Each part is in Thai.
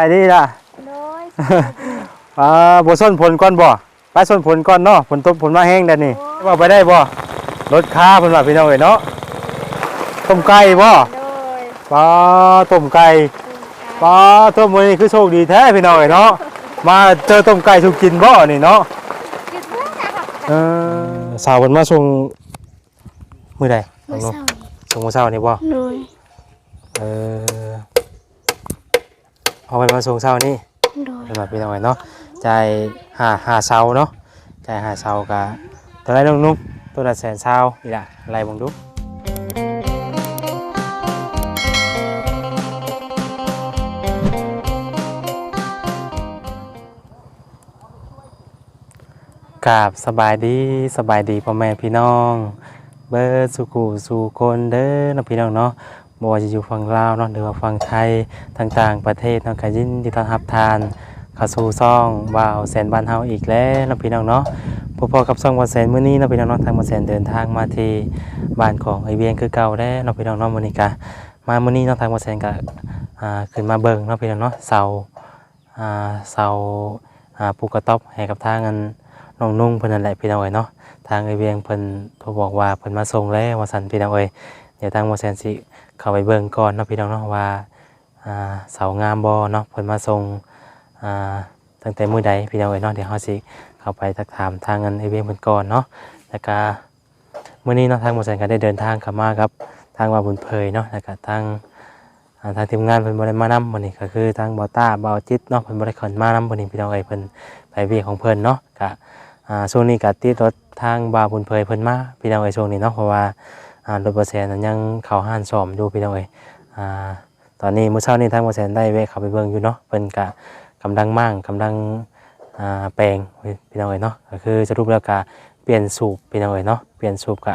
ไปดีล่ะโดยอ่าบ่ส้นผลก่อนบ่ไปส้นผลก่อนเนาะผลตกผลมาแห้งแดดนี่ว่าไปได้บ่รถค้าเพิ่นว่าพี่น้องเอ้ยเนาะต้มไก่บ่โดยปลาต้มไก่ปลาต้มมื้อนี้คือโชคดีแท้พี่น้องเอ้ยเนาะมาเจอต้มไก่สุกกินบ่นี่เนาะกินเพื่อนนะครับเออสาวเพิ่นมาส่งมื้อใดมื้อน้องเช้าๆส่งมื้อเช้านี่บ่โดยเออ เอาไปมาส่งเช้านี่โดยเป็นแบบพี่น้องเนาะจ่ายหาหาเสาเนาะจ่ายหาเสากะตัวไรน้องนุ่มตัวละแสนเสาอีละอะไรบังดูกราบสบายดีสบายดีพ่อแม่พี่น้อง เบิร์ดสุกูสู่คนเด้อเนาะพี่น้องเนาะ บ่ว่าจะอยู่ฝั่งลาวเนาะหรือว่าฝั่งไทยต่างๆ ประเทศเนาะก็ยินดีต้อนรับทานเข้าสู่ซ่องว่าวแสนบ้านเฮาอีกแล้วเนาะพี่น้องเนาะพอๆกับซ่องว่าวแสนมื้อนี้เนาะพี่น้องเนาะทางว่าวแสนเดินทางมาที่บ้านของไอเวียงคือเก่าแล้วเนาะพี่น้องเนาะมื้อนี้ก็มามื้อนี้เนาะทางว่าวแสนก็อ่าขึ้นมาเบิ่งเนาะพี่น้องเนาะเสาอ่าเสาอ่าปูกระต๊อบให้กับทางอันน้องนุ่งเพิ่นนั่นแหละพี่น้องเอ้ยเนาะทางไอเวียงเพิ่นเพิ่นบอกว่าเพิ่นมาส่งแล้วว่าซั่นพี่น้องเอ้ยเดี๋ยวทางว่าวแสนสิ เข้าไปเบิ่งก่อนเนาะพี่น้องเนาะว่าอ่าเสางามบ่เนาะเพิ่นมาส่งอ่าตั้งแต่มื้อใดพี่น้องเอ้ยเนาะเดี๋ยวเฮาสิเข้าไปทักถามทางเงินไอเวียงเพิ่นก่อนเนาะแล้วก็มื้อนี้เนาะทางบ่แซนก็ได้เดินทางเข้ามาครับทางว่าบุญเพยเนาะแล้วก็ทางทางทีมงานเพิ่นบ่ได้มานำมื้อนี้ก็คือทางบ่ต้าบ่จิตเนาะเพิ่นบ่ได้ขึ้นมานำมื้อนี้พี่น้องเอ้ยเพิ่นไปเวียของเพิ่นเนาะก็อ่าช่วงนี้ก็ติดรถทางบ่าบุญเพยเพิ่นมาพี่น้องเอ้ยช่วงนี้เนาะเพราะว่า อ่ารถบ่แซนนั้นยังเข้าห้านซ่อมอยู่พี่น้องเอ้ยอ่าตอนนี้มื้อเช้านี้ทางบ่แซนได้แวะเข้าไปเบิ่งอยู่เนาะเพิ่นก็กำลังมั่งกำลังอ่าแปลงพี่น้องเอ๋ยเนาะก็คือจะรูปแล้วก็เปลี่ยนสูบพี่น้องเอ๋ยเนาะเปลี่ยนสูบก็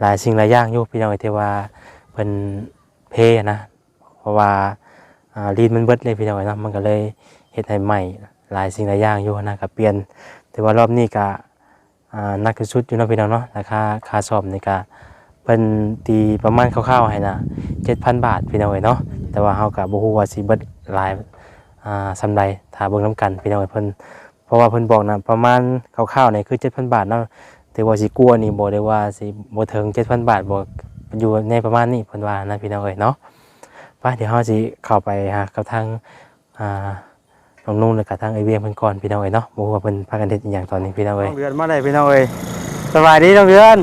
หลายสิ่งหลายอย่างอยู่พี่น้องเอ๋ยที่ว่าเพิ่นเพนะเพราะว่าอ่าลีดมันเบิดเลยพี่น้องเอ๋ยเนาะมันก็เลยเฮ็ดให้ใหม่หลายสิ่งหลายอย่างอยู่นะก็เปลี่ยน แต่ว่ารอบนี้ก็อ่านักสุดอยู่เนาะพี่น้องเนาะราคาค่าซ่อมนี่ก็ เพิ่นตีประมาณคร่าวๆให้นะ7,000บาทพี่น้องเอ๋ยเนาะแต่ว่าเฮาก็บ่ฮู้ว่าสิเบิดหลายอ่าสำไรถ้าเบิ่งน้ำกันพี่น้องเอ้ยเพิ่นเพราะว่าเพิ่นบอกนะประมาณคร่าวๆนี่คือ7,000บาทเนาะแต่ว่าสิกลัวนี่บ่ได้ว่าสิบ่ถึง7,000บาทบ่อยู่ในประมาณนี้เพิ่นว่านะพี่น้องเอ้ยเนาะไปเดี๋ยวเฮาสิเข้าไปหากับทางอ่าน้องนุ่นแล้วก็ทางไอเวียงเพิ่นก่อนพี่น้องเอ้ยเนาะบ่รู้ว่าเพิ่นพากันเฮ็ดอีหยังตอนนี้พี่น้องเอ้ยเดือนมาได้พี่น้องเอ้ยสบายดีน้องเดือน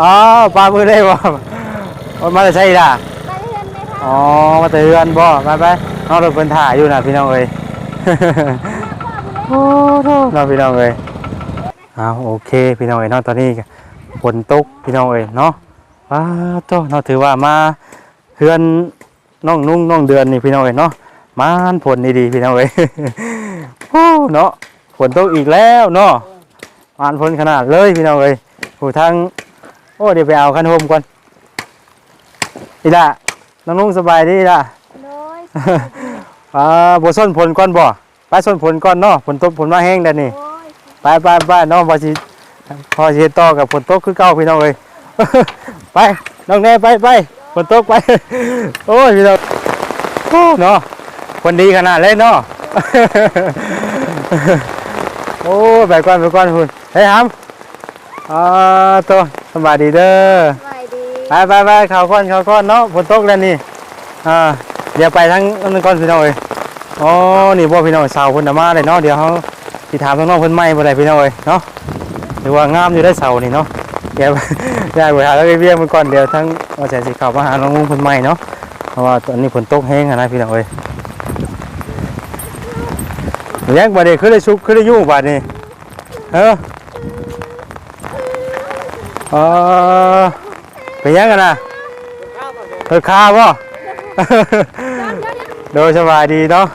อ๋อปลามือได้บ่มาได้ใช่ล่ะมาเรือนไหมคะอ๋อมาแต่เรือนบ่ไปไปน้องรถเพิ่นถ่ายอยู่นะพี่น้องเอ้ยโอ้โหน้องพี่น้องเอ้ยเอาโอเคพี่น้องเอ้ยเนาะตอนนี้ก็ฝนตกพี่น้องเอ้ยเนาะว้าโตเนาะถือว่ามาเฮือนน้องนุ่งน้องเดือนนี่พี่น้องเอ้ยเนาะมานฝนดีๆพี่น้องเอ้ยโอ้เนาะฝนตกอีกแล้วเนาะมานฝนขนาดเลยพี่น้องเอ้ยผู้ทาง โอ้เดี๋ยวไปเอาคันโฮมก่อนอีล่ะน้องนุ่งสบายดีล่ะโดยอ่าบ่ส้นผลก่อนบ่ไปส้นผลก่อนเนาะฝนตกฝนมาแห้งแดดนี่โดยไปไปไปเนาะพอสิพอสิเฮ็ดต่อกับฝนตกคือเก่าพี่น้องเอ้ย ไปน้องแน่ไปไปฝนตกไป โอ้ยพี่น้องโอ้เนาะคนดีขนาดเลยเนาะ โอ้ยไปก่อนไปก่อนคุณเฮ้ยหำอ่าตัว สบายดีเด้อสบายดีไปไปไปข่าวก้อนข่าวก้อนเนาะฝนตกแล้วนี่อ่าเดี๋ยวไปทั้งนั้นก้อนพี่น้องเอ้ยอ๋อนี่บ่พี่น้องเสาเพิ่นน่ะมาเลยเนาะเดี๋ยวเฮาสิถามน้องๆเพิ่นใหม่บ่ได้พี่น้องเอ้ยเนาะหรือว่างามอยู่ได้เสานี่เนาะเดี๋ยวย้ายไปหาแล้วไปเวียงมันก่อนเดี๋ยวทั้งว่าจะสิเข้ามาหาน้องงเพิ่นใหม่เนาะเพราะว่าตอนนี้ฝนตกแห้งอะนะพี่น้องเอ้ยเลี้ยงบ่ได้คือได้สุกคือได้ยุ่งบาดนี้เออเออเป็นยังกันนะเออข้าวบ่โดยสบายดีเนาะ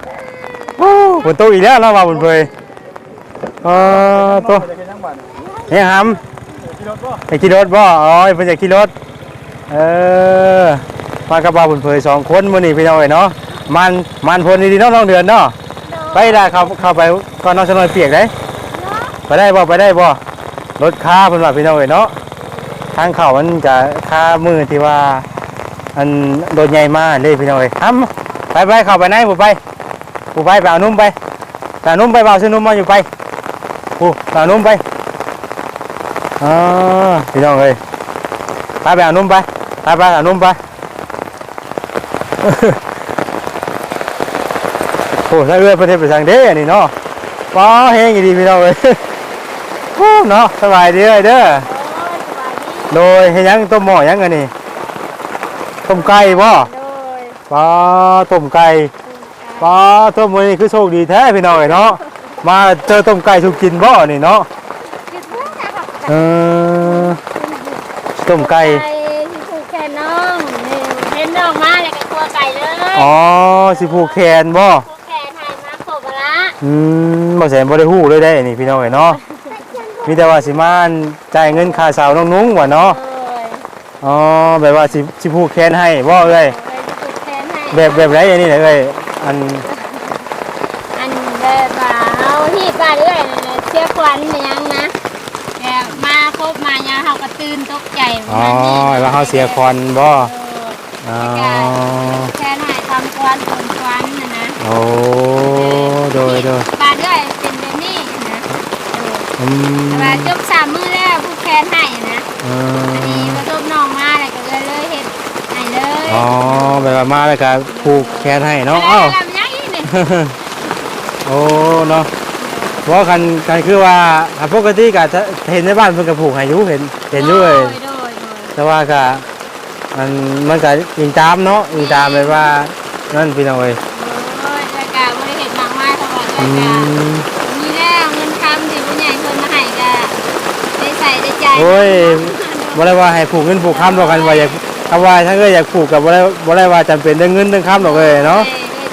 โอ้ฝนตกอีกแล้วเนาะว่าบุญเพยเออตัวเฮ้ยหำไปขี่รถบ่อ๋อเพิ่นจะขี่รถเออมากับบ่าวบุญเพยสองคนมื้อนี้พี่น้องเอ้ยเนาะมันมันพลดีๆเนาะน้องเดือนเนาะไปได้เข้าเข้าไปก่อนน้องชะนอยเปียกได้ไปได้บ่ไปได้บ่รถค้าเพิ่นว่าพี่น้องเอ้ยเนาะ ทางเขามันจะค่ามือที่ว่าอันโดนใหญ่มากเลยพี่น้อยอ้ำไปไปเข้าไปไหนบ่ไปผู้ไปไปเอานุ่มไปไปเอานุ่มไปเอาซื้อนุ่มมาอยู่ไปผู้ไปเอานุ่มไปอ๋อพี่น้องเอ้ยไปไปเอานุ่มไปไปไปเอานุ่มไปโอ้ถ้เอื้อประเทศไปทางเด้อันนี้เนาะป้อแห้งอีดีพี่น้องเอ้ยโอ้เนาะสบายดีเอ้ยเด้อ โอ้ยสบายดีโดยให้ยังต้มหม้อยังอันนี้ต้มไก่บ่โดยป้าต้มไก่ป้าต้มมื้อนี้คือโชคดีแท้พี่น้องเอ้ยเนาะมาเจอต้มไก่สุกกินบ่นี่เนาะกินเพื่อนนะครับเออต้มไก่ไก่ที่ผูกแขนน้องนี่เห็นน้องมาเลยกับตัวไก่เลยอ๋อสิผูกแขนบ่ผูกแขนให้มาครบละอืมบ่แสนบ่ได้ฮู้เลยได้นี่พี่น้องเอ้ยเนาะ มีแต่ว่าสิมาจ่ายเงินค่าสาวน้องนุ้งว่าเนาะโดยอ๋อแบบว่าสิสิผูกแขนให้บ่เอ้ยโดยผูกแขนให้แบบแบบไรอันนี้นะเอ้ยอันอันแบบว่าเอาที่บ้านเรื่อยนั่นแหละเชื่อควันเป็นยังนะแบบมาครบมายังเขาก็ตื่นตกใจประอ๋อมาณนี้ว่าเฮาเสียควันบ่เอออ๋อแค่ไหนทำควันผลควัน ว่ามาแล้วก็ผูกแขนให้เนาะเอ้าเอ้าทำยังอีกนี่โอ้เนาะเพราะคันกันคือว่าอะปกติก็จะเห็นในบ้านเพิ่นก็ผูกให้อยู่เห็นเห็นอยู่เอ้ยโดยโดยแต่ว่าก็มันมันก็อิงตามเนาะอิงตามแบบว่านั่นพี่น้องเอ้ยโอ้ยรายการบ่ได้เฮ็ดมากมายเพราะว่าอืรายการมมีแล้วเงินคำที่ผู้ใหญ่เพิ่นมาให้ก็ได้ใส่ได้ใจโอ้ยบ่ได้ว่าให้ผูกเงินผูกค้ำดอกกันว่าอยาก ถ้าว่าถ้าเอ้ยอยากผูกกับบ่ได้บ่ได้ว่าจำเป็นเรื่องเงินเรื่องค้ำดอกเอ้ยเนาะ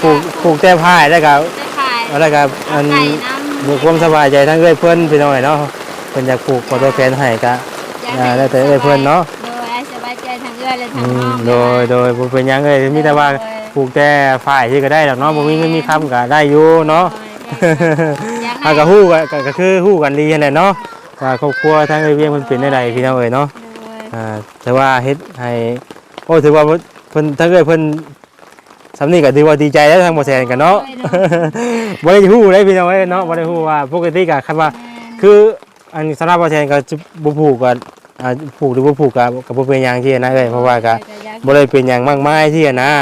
ผูกผูกแต่ผ้าได้ก็ได้ขายอะไรก็อันไก่น้ำมีความสบายใจทั้งเอ้ยเพิ่นพี่น้อยเนาะเพิ่นอยากผูกขอตัวแฟนให้ก็ อ่าแล้วแต่เอ้ยเพิ่นเนาะ โดยให้สบายใจทั้งเอื้อและอืทั้งมน้องโดยโดยบ่เป็นหยังเอ้ยมีแต่ว่าผูกแต่ฝ่ายที่ก็ได้ดอกเนาะบ่มีเงินมีค้ำก็ได้อยู่เนาะ อยากถ้าก็ฮู้ก็ก็ก็คือฮู้กันดีนั่นแหละเนาะว่าครอบครัวทั้งเอ้ยเวียงเพิ่นเป็นได้ใดพี่น้องเอ้ยเนาะ อ่าแต่ว่าเฮ็ดให้โอ้ถือว่าเพิ่นถ้าเกิดเพิ่นสำนี่ก็ถือว่าดีใจแล้วทางบ่แซนกันเนาะบ่ได้ฮู้เลยพี่น้องเอ้ยเนาะบ่ได้ฮู้ว่าปกติก็คันว่า คืออันสำหรับบ่แซนก็จะบ่ผูกก็อ่าผูกหรือบ่ผูกก็ก็บ่เป็นหยังที่นะเอ้ยเพราะว่าก็บ่ได้เป็นหยังมากมายที่นะ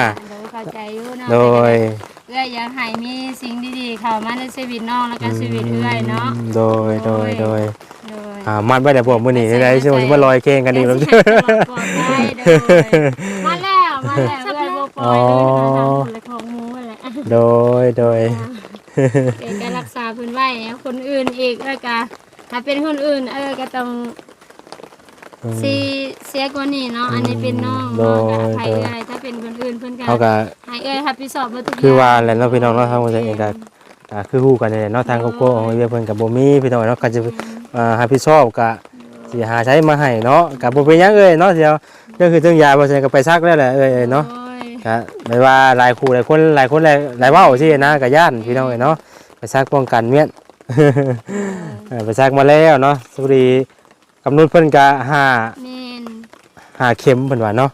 เข้าใจอยู่เนาะโดยเอื้ออยากให้มีสิ่งดีๆเข้ามาในชีวิตน้องแล้วก็ชีวิตเอื้อยเนาะโดยโดยโดยโดย อ่ามัดไว้แต่พวกมื้อนี้ได้สิว่าสิมาลอยแข่งกันอีกแล้วปลอดภัยเด้อมาแล้วมาแล้วเอื้อยบ่ปล่อยเลยทางคนละของหมูนั่นแหละโดยโดยเอกก็รักษาเพื้นไว้เนี่ยคนอื่นอีกแล้วก็ถ้าเป็นคนอื่น เออก็ต้องซีเสียกว่านี้เนาะอันนี้เป็นน้องเนาะก็อภัยเอ้ยถ้าเป็นคนอื่นเพิ่นก็เขาก็ให้เอ้ยรับผิดชอบเบ่ทุกอย่างคือว่าแหละเนาะพี่น้องเนาะทางบ่แซนเองก็ก็คือฮู้กันนี่แหละเนาะทางครอบครัวของเวียเพิ่นก็บ่มีพี่น้องเนาะก็จะ อ่ารับผิดชอบก็สิหาใช้มาให้เนาะก็บ่เป็นหยังเอ้ยเนาะเดี๋ยวเรื่องคือเรื่องยาบ่ใช่ก็ไปซักแล้วแหละเอ้ยเอ้ยเนาะ โอ้ยก็ไม่ว่าหลายคู่หลายคนหลายคนหลายหลายเว้าสินะก็ย่านพี่น้องเอ้ยเนาะไปซักป้องกันเมียน เออไปซักมาแล้วเนาะสุรีกำหนดเพิ่นก็ห้าแม่นห้าเข็มเพิ่นว่าเนาะ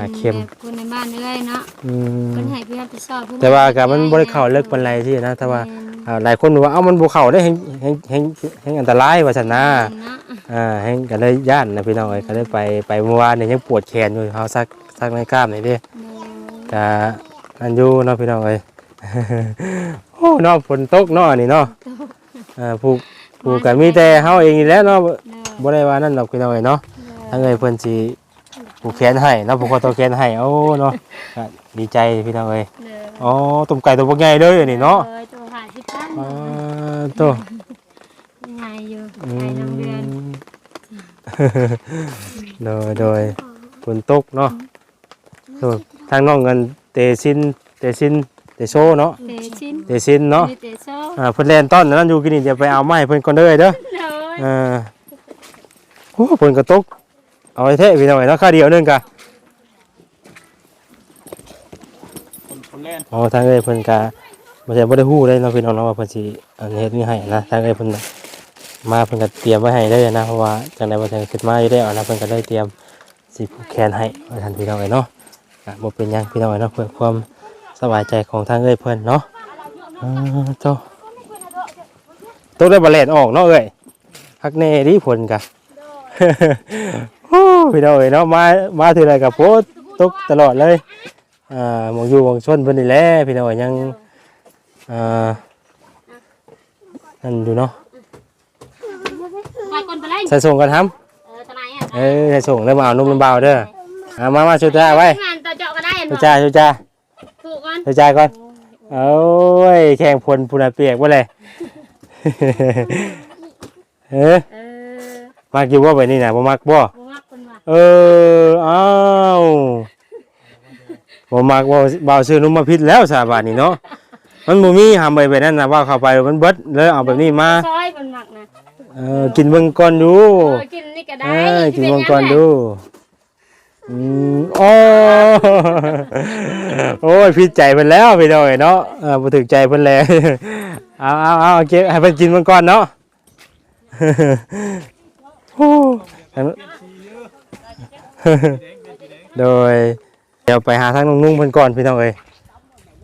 เออก็อ่าเป็นเข้ม แบบคนในบ้านเอ้ยเนาะอืมเพิ่นให้พี่รับผิดชอบเพิ่นแต่ว่าก็มันบ่ได้เข้าเลิกปานไรสินะแต่ว่าแม่นอ่าหลายคนว่าเอ้ามันบ่เข้าได้แฮงแฮงแฮงแฮงอันตรายว่าซั่นนะแม่นเนาะอ่าแฮงก็เลยย่านนะพี่น้องเอ้ยก็เลยไปไปเมื่อวานนี่ยังปวดแขนอยู่เฮาซักซักในกล้ามนี่เด้เออก็อันอยู่เนาะพี่น้องเอ้ย โอ้เนาะฝนตกเนาะนี่เนาะอ่าผูกผูกก็มีแต่เฮาเองนี่แหล้วเนาะเออบ่ได้ว่านั่นดอกพี่น้องเอ้ยเนาะทั้งเอ้ยเพิ่นสิ ผูกแขนให้เนาะผูกคอตัวแขนให้โอ้เนาะก็ดีใจพี่น้องเอ้ยเอออ๋อต้มไก่ตัวบ่ใหญ่เด้อนี่เนาะเออตัวหาที่ตั้งอ่าตัวยังไงอยู่อืไก่น้ำเดือนมโดยโดยฝนตกเนาะโดยทางน้องเงินเตซินเตซินเตโซเนาะเตชินเตซินเนาะ มีเตโซ่อ่าเพิ่นแล่นต้นนั้นอยู่กินนี่เดี๋ยวไปเอาไม้เพิ่นก่อนเด้อเด้อเลยอ่าโอ้ฝนก็ตก เอาไว้เทะพี่น้อยเนาะค่าเดียวหนึงกะคนคนแล่นอ๋อทางเอ้ยเพิ่นกะบ่ใช่บ่ได้ฮู้เลยเนาะพี่น้องเนาะว่าเพิ่นสิอันเฮ็ดนี่ให้นะทางเอ้ยเพิ่นน่ะมาเพิ่นก็เตรียมไว้ให้เลยนะเพราะว่าจังได๋บ่ทันขึ้นมาอยู่แล้วนะเพิ่นก็เลยเตรียมสิผูกแขนให้ว่าท่านพี่น้องเอ้ยเนาะก็บ่เป็นหยังพี่น้องเอ้ยเนาะเพื่อความสบายใจของทางเอ้ยเพิ่นเนาะอ่าโตตกได้บ่แล่นออกเนาะเอ้ยฮักแน่ดิผลกะโอ้ พี่น้องเอ้ยเนาะมามาทีไรก็โพสต์ตกตลอดเลยอ่าหมองอยู่หมองชนเพิ่นนี่แหละพี่น้องเอ้ยยังอ่านั่นอยู่เนาะไปคนไปเลยใส่ส่งกันทำเออทนายอะเอ้ยใส่ส่งแล้วมาเอานุ่มน้ำเบาเด้อเอามามาช่วยจ้าไว้งานต่อเจาะก็ได้เห็นช่วยบ่จ้าช่วยจ้าถูกกันช่วยจ้าก่อนโอ้ยแข่งพลพูนาเปียกว่าเลยเอ้ยเออมักอยู่ว่าไปนี่นะบ่มักบ่บ่มักคนว่า เอออ้าวบ่มักบ่บ่าวซื้อนุ่มมาพิษแล้วสาบานนี่เนาะมันบ่มีหามไปแบบนั้นนะว่าเข้าไปมันเบิดเลยเอาแบบนี้มาซอยคนมักนะเออกินเบิ่งก่อนดูเออกินนี่ก็ได้เออกินเป็เบิ่งยังก่อนไงดูอืมโอ้โอ้ยผิดใจเพิ่นแล้วพี่น้อยเนาะเออบ่ถึกใจเพิ่นแล้วเอาเอาเอาเอาเก็บให้เพิ่นกินเบิ่งก่อนเนาะโอ้ โดยเดี๋ยวไปหาทางนุ่งๆเพิ่นก่อนพี่น้องเอ้ย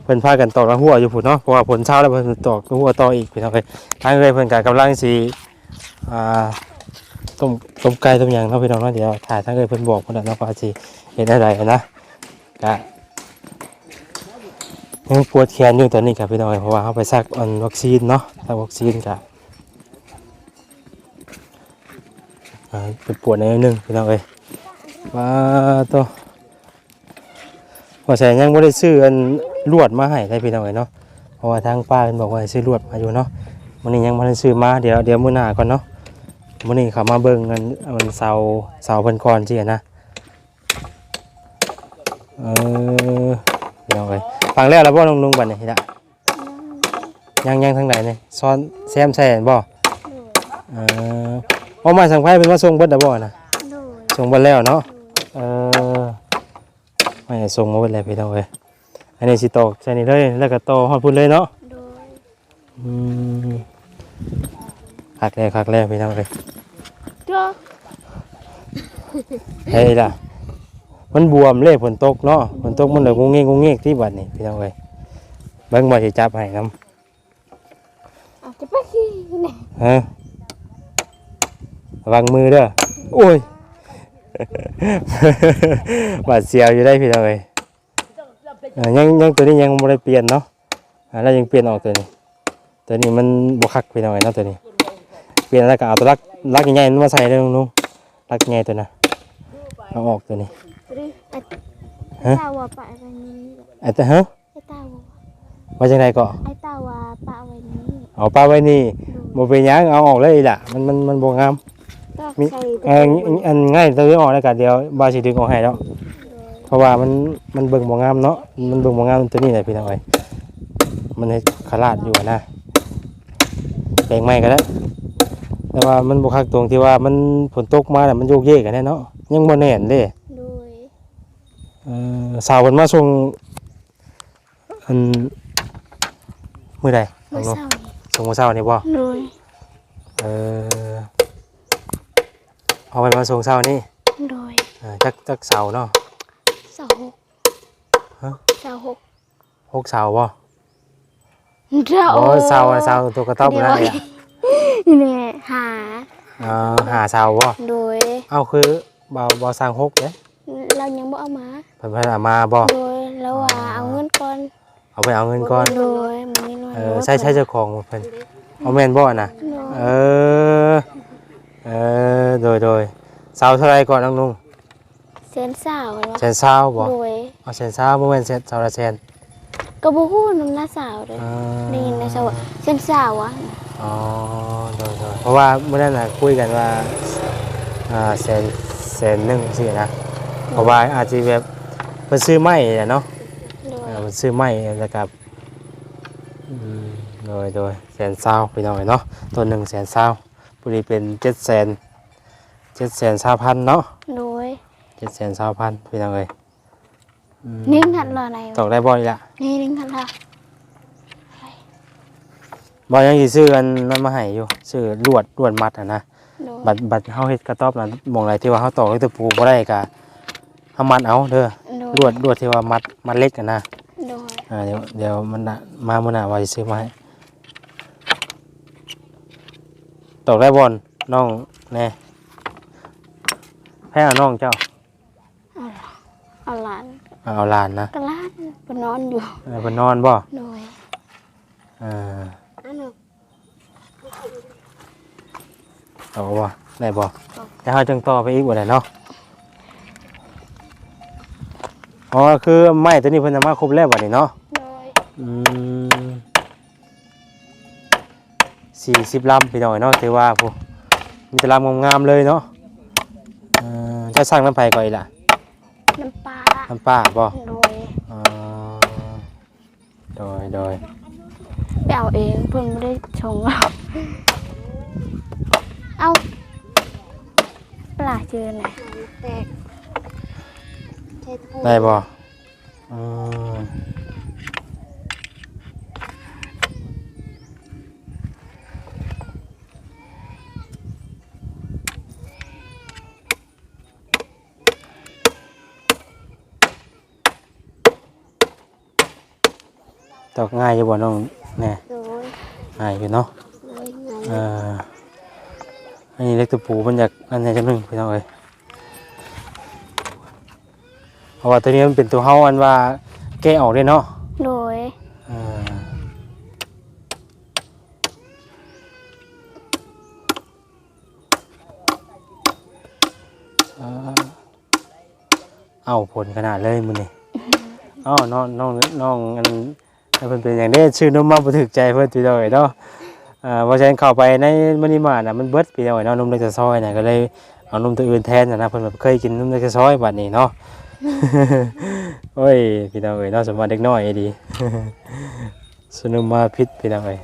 เพิ่นพากันตอกละหัวอยู่พุ่นเนาะเพราะว่าผลเช้าแล้วเพิ่นตอกละหัวต่ออีกพี่น้องเอ้ยทางเอ้ยเพิ่นก็กำลังสิอ่าต้มต้มไก่ต้มหยังเนาะพี่น้องเนาะเดี๋ยวถ่ายทางเอ้ยเพิ่นบอกเพิ่นน่ะเนาะว่าสิเฮ็ดได้นะก็ยังปวดแขนอยู่ตอนนี้ครับพี่น้องเอ้ยเพราะว่าเฮาไปซักอันวัคซีนเนาะซักวัคซีนก็อ่าเป็นปวดในอยหนึงพี่น้องเอ้ย มาตัวว่าใส่ยังไม่ได้ซื้ออันลวดมาให้ได้พี่น้องเอ้ยเนาะเพราะว่าทางป้าเพิ่นบอกว่าให้ซื้อลวดมาอยู่เนาะวันนี้ยังไม่ได้ซื้อมาเดี๋ยวเดี๋ยวมื้อหน้าก่อนเนาะมื้อนี้เขามาเบิ่งกันมันเสาเสาเพิ่นก่อนสิอะนะเออพี่น้องเอ้ยฟังแล้วแล้วบ่น้องนุ่งบัดนี้ล่ะยังยังทางไหนนี่ซ้อนแซมใส่บ่เออเอามาสั่งไพ่เป็นว่าส่งเบิดดับบ่นะโดยส่งเบิดแล้วเนาะ เออไม่ได้ส่งมาเบิดแล้วพี่น้องเอ้ยอันนี้สิตอกใส่นี่เลยแล้วก็ต่อฮอดพุ่นเลยเนาะโดยอืมคักแล้วคักแล้วพี่น้องเอ้ยเด้อเฮ้ยล่ะ มันบวมเลยฝนตกเนาะฝนตกมันเลยงงเงงงงเงกที่บัดนี่พี่น้องเอ้ยเบิ่งบ่สิจับให้นํอาจจะไปขี้นี่ฮะระวังมือเด้อโอ้ย บาดเสียวอยู่ได้พี่น้องเอ้ยอ่ายังยังตัวนี้ยังไม่ได้เปลี่ยนเนาะอ่าแล้วยังเปลี่ยนออกตัวนี้ ตัวนี้มันบวคักไปหน่อยเนาะตัวนี้ เปลี่ยนแล้วก็เอาตัวลักลักใหญ่ๆมาใส่เลยลุงลักใหญ่ตัวน่ะเอาออกตัวนี้ไอ้ฮะตาวาปะไว้นี้ไอ้แต่ฮะไอ้ตาวาว่าจังไดก็ไอ้ตาวาปะไว้นี้เอาปลาไว้นี่บ่เป็นหยังเอาออกเลยล่ะ มันมันมันบ่งาม ก็มีใส่เอออันง่ายตัวนี้ออกแล้วก็เดี๋ยวบาสิดึงออกให้แล้วเพราะว่ามันมันเบิ่งบ่งามเนาะมันเบิ่งบ่งามตัวนี้แหละพี่น้องเอ้ยมันเฮ็ดขลาดอยู่อะนะแปลงใหม่ก็ได้แต่ว่ามันบ่คักตรงที่ว่ามันฝนตกมาแล้วมันโยกเยกกันแน่เนาะยังบ่แน่นเด้โดยเออสาวเพิ่นมาส่งอันมื้อใดเมื่อน้องเช้านี้ๆส่งมื้อเช้านี่บ่โดยเออ เอาไปมาส่งเช้านี่โดยเออจักจักเสาเนาะ เสาหกฮะ เสาหกหกเสาบ่เจ้าโอ้เสาอะเสาตัวกระต๊อบนั่นแหละเนี่ยหาอ๋อหาเสาบ่โดย เอาคือบ่บ่สร้างหกเด้เรายังบ่เอามา เพิ่นเพิ่นเอามาบ่โดยแล้วว่าเอาเงินก่อน เอาไปเอาเงินก่อน โดยมันมีน้อยเออใช่ใช่เจ้าของบ่เพิ่นเอาแม่นบ่น่ะโดยเออเออโดยโดยเสาเท่าไรก่อนน้องนุ่งเซนสาวเหรอแสนเศร้าบ่โดยเอาแสนเศร้าบ่แม่นแสนเสาละแสนกระบูฮู้น้ำหน้าสาวเลยอ่าได้ยินนะสาวเซนสาวอะอ๋อโดยโดยเพราะว่าเมื่อนั้นน่ะคุยกันว่าอ่าแสนแสนหนึ่งสินะเพราะว่าอาจจะแบบเพิ่นซื้อไม้น่ะเนาะโดยเออเพิ่นซื้อไม้แล้วก็อืมโดยโดยแสนเศร้าพี่น้อยเนาะตัวหนึ่งแสนเศร้า ปุรีเป็นเจ็ดแสนเจ็ดแสนเศร้าพันเนาะโดยเจ็ดแสนเศร้าพันพี่น้องเอ้ยอืมนิ่งหัดรออะไรตอกได้บ่อยละนี่นิ่งหัดรอบ่ยังสิซื้ออันนั้นมาให้อยู่ซื้อลวดลวดมัดอะนะ โดยบัดบัดเฮาเฮ็ดกระต๊อบนั้นหมองไรที่ว่าเฮาตอกด้วยตะปูบ่ได้ก็เฮามัดเอาเด้อโดยลวดลวดที่ว่ามัดมัดเล็กอะนะโดย อ่าเดี๋ยวเดี๋ยวมันน่ะมามื้อหน้าว่าสิซื้อมาให้ ตกได้บอลน้องแน่ให้เอาน้องเจ้า เอาหลานเอาหลานนะก็หลานก็นอนอยู่เอาไปนอนบ่โดยอ่าอันนึงเอาบ่ได้บ่แต่เฮาจังต่อไปอีกบ่ได้เนาะอ๋อคือไม้ตัวนี้เพิ่นจะมาครบแล้วบัดนี้เนาะ โดยอืม 40ลำพี่น้อยเนาะถือว่าผู้มีแต่ลำงามๆเลยเนาะเอ่อจะสร้างน้ำไผก่อนอีกล่ะน้ำปลาน้ำป้าบ่โดยอ๋อโดยโดยไปเอาเองเพิ่นไม่ได้ชงเราเอาปลาเจอไหนแตกได้บ่อืม อกง่ายอยู่บ่น้องแน่โดยง่ายอยู่เนาะโดยไงเอ่ออันนี้เล็กตัวปูมันอยากอันไหนจำหนึ่งพี่น้องเอ้ยเพราะว่าตัวนี้มันเป็นตัวเฮาอันว่าแกะออกได้เนาะโดยเอ่อเอ่อเอาผลขนาดเลยมันนี่เอ้าน้องน้องน้องอัน อันเพิ่นเป็นอย่างนี้ชื่อนมมาบ่ถึกใจเพิ่นพี่น้องเอ้ยเนาะอ่าเพราะฉะนั้นเข้าไปในมินิมาร์ทน่ะมันเบิดไปแล้วไอ้เนาะนมเล็กจะซอยน่ะก็เลยเอานมตัวอื่นแทนน่ะนะเพิ่นแบบเคยกินนมเล็กจะซอยบัดนี้เนาะโอ้ยพี่น้องเอ้ยเนาะสมมาเด็กน้อยดีสนุมมาพิษพี่น้องเอ้ย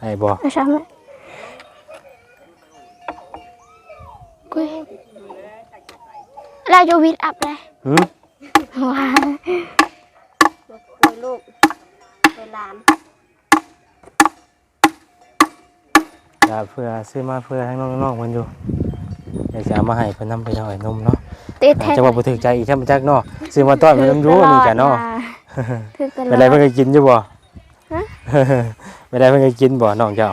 ไอ้บ่ไม่ใช่ไหมกุยเราจะวิดอัพเลยหึว้า คุยลูกไปหลานอย่าเพื่อซื้อมาเพื่อให้น้องๆเพิ่นอยู่เดี๋ยวจะเอามาให้เพิ่นนำไปน้อยนมเนาะติดแทนจะว่าบ่ถึกใจอีกใช่มั้ยจักเนาะซื้อมาต้อนมันรู้นี่กันเนาะถึกตลอดเป็นไรเพิ่นก็กินอยู่บ่ฮะเป็นไรเพิ่นก็กินบ่น้องเจ้า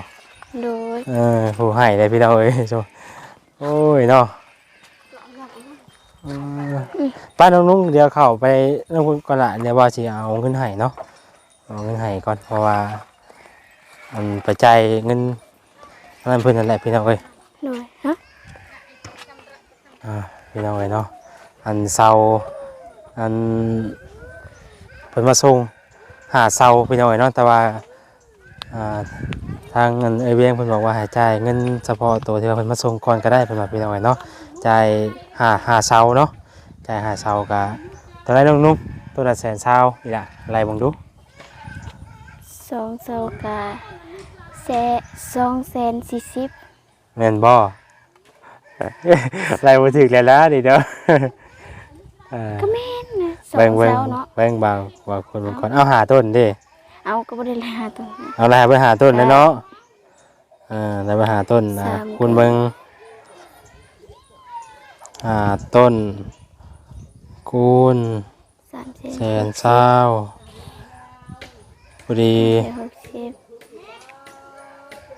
โดยเออผู้ให้ได้พี่เราเอ้ยโซโอ้ยเนาะเออ ป้าน้องนุ่งเดี๋ยวเข้าไปน้องคุณก่อนละเดี๋ยวว่าสิเอาเงินให้เนาะเอาเงินให้ก่อนเพราะว่ามันปัจจัยเงินนั่นเพิ่นนั่นแหละพี่น้องเอ้ยโดยฮะอ่าพี่น้องเอ้ยเนาะอันเซาอันเพิ่นมาส่งหาเซาพี่น้องเอ้ยเนาะแต่ว่าอ่าทางเงินเอเวียงเพิ่นบอกว่าให้จ่ายเงินเฉพาะตัวที่ว่าเพิ่นมาส่งก่อนก็ได้เพิ่นว่าพี่น้องเอ้ยเนาะจ่ายหาหาเซาเนาะ จ่ายหาเซาก็เท่าไหรน้องนุ่มตัวละแสนเซาอีล่ะอะไรบังดูสองโซกาแสสองแสนสี่สิบแม่นบ่ อะไรบ่ถึกแล้วล่ะนี่เด้อเออก็แม่นนะสองแบ่งแบ่งเสาเนาะ แบ่งบางกว่าคนบางคนเอาหาต้นเด้เอาก็บ่ได้ลาตัวนี้ เอาละไปหาต้นนะเนาะเออแล้วไปหาต้นนะสามคุณเบิ่งหาต้น คูณสามแสนแสนเศร้าพอดีเจ็ดหกสิบ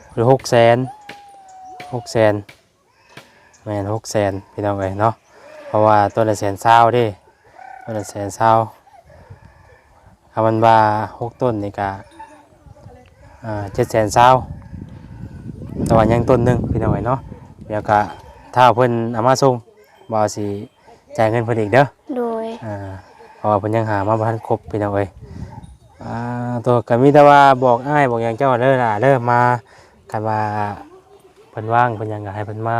พอดีหกแสนหกแสนแม่นหกแสนพี่น้องเอ้ยเนาะเพราะว่าต้นละแสนเศร้าเดิต้นละแสนเศร้าคำมันว่าหกต้นนี่กะอ่าเจ็ดแสนเศร้าแต่ว่ายังต้นหนึ่งพี่น้องเอ้ยเนาะเดี๋ยวก็ถ้าเพิ่นเอามาส่งบ่าวสิจ่ายเงินเพิ่นอีกเด้อ โดยอ่าเพราะว่าเพิ่นยังหามาบ่ทันครบพี่น้องเอ้ยอ่าตัวก็มีแต่ว่าบอกอ้ายบอกหยังเจ้าเด้อล่ะเด้อมากันว่าเพิ่นว่างเพิ่นหยังก็ให้เพิ่นมา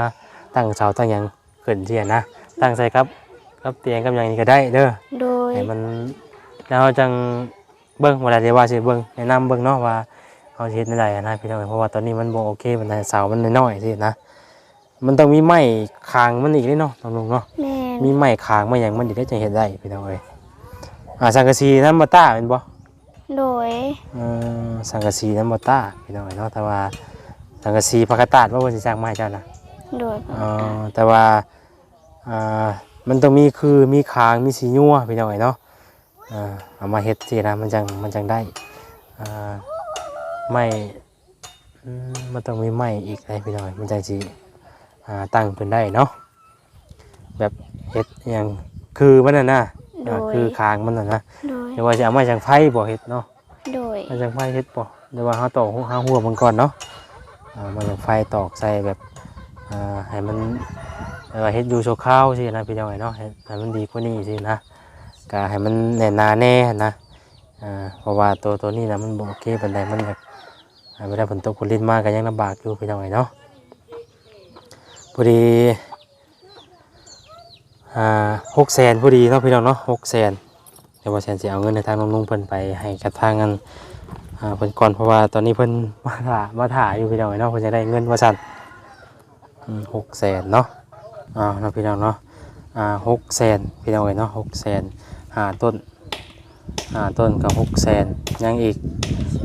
ตั้งเสาตั้งหยังขึ้นเที่ยนะตั้งใส่ครับกับเตียงกับหยังนี่ก็ได้เด้อ โดย ให้มันแล้วเราจังเบิ่งเวลาที่ว่าสิเบิ่งแนะนำเบิ่งเนาะว่าเฮาสิเฮ็ดได้นะพี่น้องเอ้ยเพราะว่าตอนนี้มันบ่โอเคมันเสามันน้อยๆสินะมันต้องมีไม้คางมันอีกเด้เนาะน้องลุงเนาะแม่น มีไม้คางมาอย่างมันถึงได้จะเห็นได้พี่น้องเอ้ยอ่าสังกะสีน้ำมาต้าเป็นบ่โดยเออสังกะสีน้ำมาต้าพี่น้องเอ้ยเนาะแต่ว่าสังกะสีพักกาตาดว่าวันสิสร้างไม้เจ้านะโดยเออแต่ว่าอ่ามันต้องมีคือมีคางมีสีนัวพี่น้องเอ้ยเนาะออ่าเอามาเฮ็ดสินะมันจังมันจังได้อ่าไม่อืมมันต้องมีไม้อีกอะไรพี่น้อยมันจังสิอ่าตั้งเพิ่นได้เนาะแบบ เฮ็ดอหย่างคือมันน่ะนะโดอ่าย คือคางมันน่ะนะโดยเดี๋ยวว่าจะเอามาจังไฟบ่เฮ็ดเนาะโดย มาจังไฟเฮ็ดบ่เดี๋ยวว่าเฮาตอกหาหัวมันก่อนเนาะอ่ามาจังไฟตอกใส่แบบอ่าให้มันเดี๋ยวว่าเฮ็ดอยู่โชว์ข้าวสินะพี่น้อยเนาะให้ให้มันดีกว่านี้สินะก็ให้มันแน่นหนาแน่นะอ่าเพราะว่าตัวตัวนี้นะมันบโอเคปันใดมันแบบอ่าเวลาฝนตกฝนลิ้นมากก็ยังลำบากอยู่พี่น้องไอ้เนาะพอดี อ่าหกแสนพอดีเนาะพี่น้องเนาะหกแสนเดี๋ยวว่าแสนจะเอาเงินในทางน้องนุ่งเพิ่นไปให้กับทางเงินอ่าเพิ่นก่อนเพราะว่าตอนนี้เพิ่นมาถ่ามาถ่าอยู่พี่น้องไอ้เนาะเพิ่นจะได้เงินว่าสั่นอืมหกแสนเนาะอ่าเนาะพี่น้องเนาะอ่าหกแสนพี่น้องเอ๋ยเนาะหกแสนหาต้นหาต้นกับหกแสนยังอีก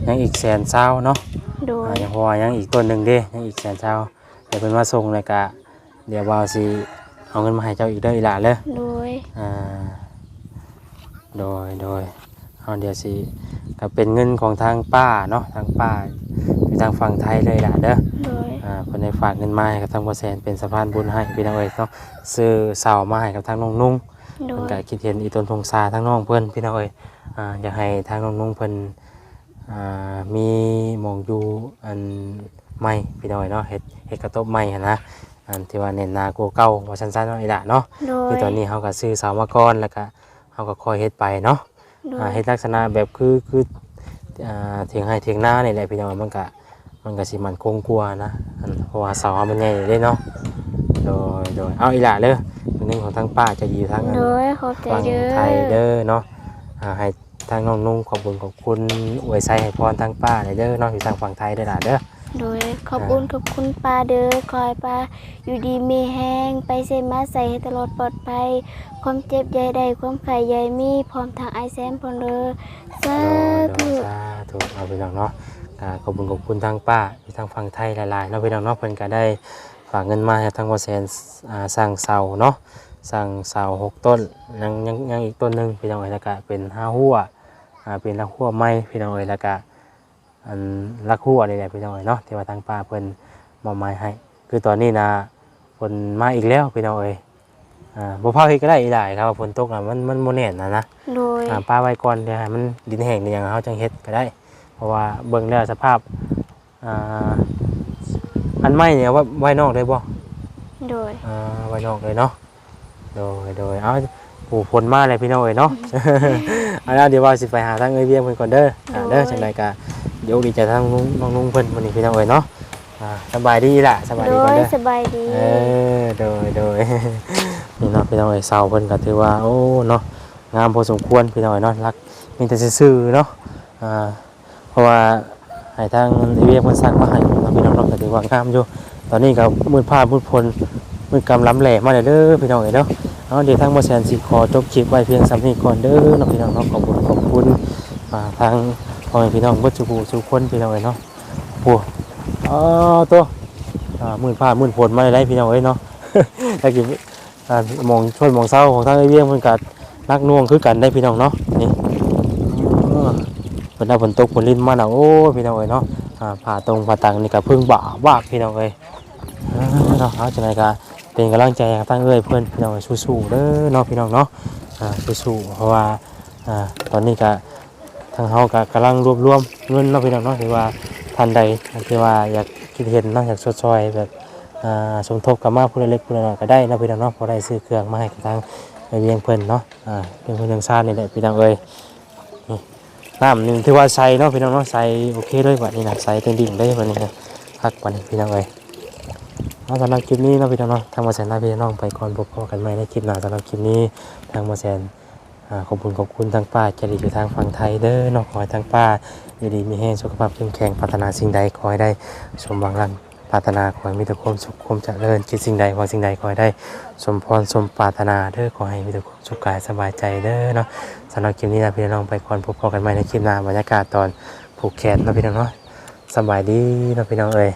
ยังอีกแสนเช้าเนาะโดอ่ายยังเพราะว่ายังอีกต้นหนึ่งเด้ยังอีกแสนเช้าเดี๋ยวเป็นมาส่งเลยกะเดี๋ยวว่าสิ เอาเงินมาให้เจ้าอีกเด้ออีหล่าเลยโดยอ่าโดยโดยเอาเดี๋ยวสิก็เป็นเงินของทางป้าเนาะทางป้าอยู่ทางฝั่งไทยเลยล่ะเด้อโดยอ่าเพิ่นได้ฝากเงินมาให้กับทางบ่แสนเป็นสะพานบุญให้พี่น้องเอ้ยเนาะซื้อเสามาให้กับทางน้องนุ่ง โดเพิ่นยก็คิดเห็นอีต้นทงซาทั้งน้องเพิ่นพี่น้องเอ้ยอ่าอยากให้ทางน้องนุ่งเพิ่นอ่ามีหมองอยู่อันใหม่พี่น้องเอ้ยเนาะเฮ็ดเฮ็ดกระต๊อบใหม่หันนะ อันที่ว่าเน้นหนากูเก่าว่าซั่นๆเนาะอีหละเนาะโดยคือตอนนี้เฮาก็ซื้อเสามาก่อนแล้วก็เฮาก็ค่อยเฮ็ดไปเนาะโดอ่ายเฮ็ดลักษณะแบบคือคืออ่าเถียงให้เถียงนานี่แหละพี่น้องมันก็มันก็สิมันคงกลัวนะอันเพราะว่าเสามันใหญ่เด้เนาะโดยโดยเอาอีหละเด้อเป็นเรื่องของทางป้าจะอยู่ทางอัน โดยขอบใจฝั่งเด้อไทยเด้อเนาะอ่าให้ทางน้องนุ่งขอบคุณขอบคุณอวยไซให้พรทางป้าเลยเด้อเนาะอยู่ทางฝั่งไทยเด้อล่ะเด้อ โดยขอบคุณขอบคุณปลาเด้อคอยปลาอยู่ดีมีแห้ง ไปเซมาใส่ให้ตลอดปลอดภัย ความเจ็บใหญ่ใดความไข่ใหญ่มี พร้อมทางไอแซมพลเด้อสาโดยโดธุยสาธุเอาไปน้องเนาะอ่าขอบคุณขอบคุณทางป้าอยู่ทางฝั่งไทยหลายๆเนาะพี่น้องเนาะเพิ่นก็ได้ฝากเงินมาให้ทางวอแซนอ่าสร้างเสาเนาะสร้างเสาหกต้นยังยังยังอีกต้นหนึงพี่น้องเอ้ยแล้วก็เป็นห้าหัวอ่าเป็นละหัวไม้พี่น้องเอ้ยแล้วก็ อันละหัวนี่แหละพี่น้องเอ้ยเนาะที่ว่าทางป้าเพิ่นมอบหมายให้ คือตอนนี้นะฝนมาอีกแล้วพี่น้องเอ้ยอ่าบ่พาเฮ็ดก็ได้อีหลายครับว่าฝนตกอะมันมันบ่แน่นนะนะโดยอ่าป้าไว้ก่อนเดี๋ยวให้มันดินแห้งนี่อย่างเขาจังเฮ็ดก็ได้ เพราะว่าเบิ่งแล้วสภาพอ่าอันไม้เนี่ยว่าไว้นอกได้บ่โดยอ่าไว้นอกเลยเนาะโดยโดยเอาผู้ฝนมาเลยพี่น้องเอ้ยเนาะเอาล่ะเดี๋ยวว่าสิไปหาทางเอ้ยเวียงเพิ่นก่อนเด้ออ่าเด้อจังไดก็ เดี๋ยวดีใจทางลุงน้องลุงเพิ่นมื้อนี้พี่น้องเอ้ยเนาะอ่าสบายดีล่ะสบายโดดีก่อนยเด้อ สบายดี เออโดยโดย นี่เนาะพี่น้องเอ้ยเสาเพิ่นก็ถือว่าโอ้เนาะงามพอสมควรพี่น้องเอ้ยเนาะรักมีแต่ซื่อๆเนาะอ่าเพราะว่าให้ทางเวียกเพิ่นสั่งมาให้เนาะพี่น้องเนาะก็ถือว่างามอยู่ตอนนี้ก็มืดผ้ามืดพลมืดกำล้ำแหล่มาเลยเด้อพี่น้องเอ้ยเนาะเอาเดี๋ยวทางบ่แซนสิขอจบคลิปไว้เพียงสำนี้ก่อนเด้อเนาะพี่น้องเนาะขอบคุณขอบคุณอ่าทาง พ่อแม่พี่น้องเบ่ทุกผู้ทุกคนพี่น้องเอ้ยเนาะโอ้อ๋อตัวอ่ามื่นผ้ามื่นผลมาได้พี่น้องเอ้ยเนาะถ้ากินอ่ามองช่วยมองเศร้าของทางไอเวียงเพิ่นกัดนักน่วงคือกันได้พี่น้องเนาะนี่อ๋อเพิ่นด้ฝนตกฝนลิ้นมาแล้วโอ้พี่น้องเอ้ยเนาะอ่าผ่าตรงผ่าตังนี่ก็เพิ่งบ่าวาพี่น้องเอ้ยเนาะเอาจังไดก็เป็นกำลังใจให้ทางเอ้ยเพิ่อนพี่น้องเอ้ยสู้ๆเด้อเนาะพี่น้องเนาะสู้ๆเพราะว่าอ่าตอนนี้ก็ ทางเฮาก็กำลังรวบรวมเงินเนาะพี่น้องเนาะที่ว่าท่านใดที่ว่าอยากคิดเห็นเนาะอยากช่วยแบบสมทบกับมาผู้เล็กผู้น้อยก็ได้เนาะพี่น้องเนาะพอได้ซื้อเครื่องมาให้กับทางเลี้ยงเพิ่นเนาะอ่าเป็นเพิ่นยังซ่านนี่แหละพี่น้องเอ้ยน้ำนี่ถือว่าใส่เนาะพี่น้องเนาะใส่โอเคเลยบัดนี้นะใส่เต็มดิ่งเลยบัดนี้นะพักบัดนี้พี่น้องเอ้ยเอาสำหรับคลิปนี้เนาะพี่น้องเนาะทางมาแสนลาพี่น้องไปก่อนพบกันใหม่ในคลิปหน้าสำหรับคลิปนี้ทางมาแสน ขอบคุณขอบคุณทางป้าจะดีอยู่ทางฝั่งไทยเด้อเนาะขอให้ทางป้าอยู่ดีมีแห้งสุขภาพเข้มแข็งปรารถนาสิ่งใดขอให้ได้สมหวังรังปรารถนาขอให้มีแต่ความสุขความเจริญคิดสิ่งใดหวังสิ่งใดขอให้ได้ สมพรสมปรารถนาเด้อขอให้มีแต่ความสุขกายสบายใจเด้อเนาะสำหรับคลิปนี้นะพี่น้องไปก่อนพบกันใหม่ในคลิปหน้าบรรยากาศตอนผูกแขนนะพี่น้องเนาะสบายดีนะพี่น้องเอ้ย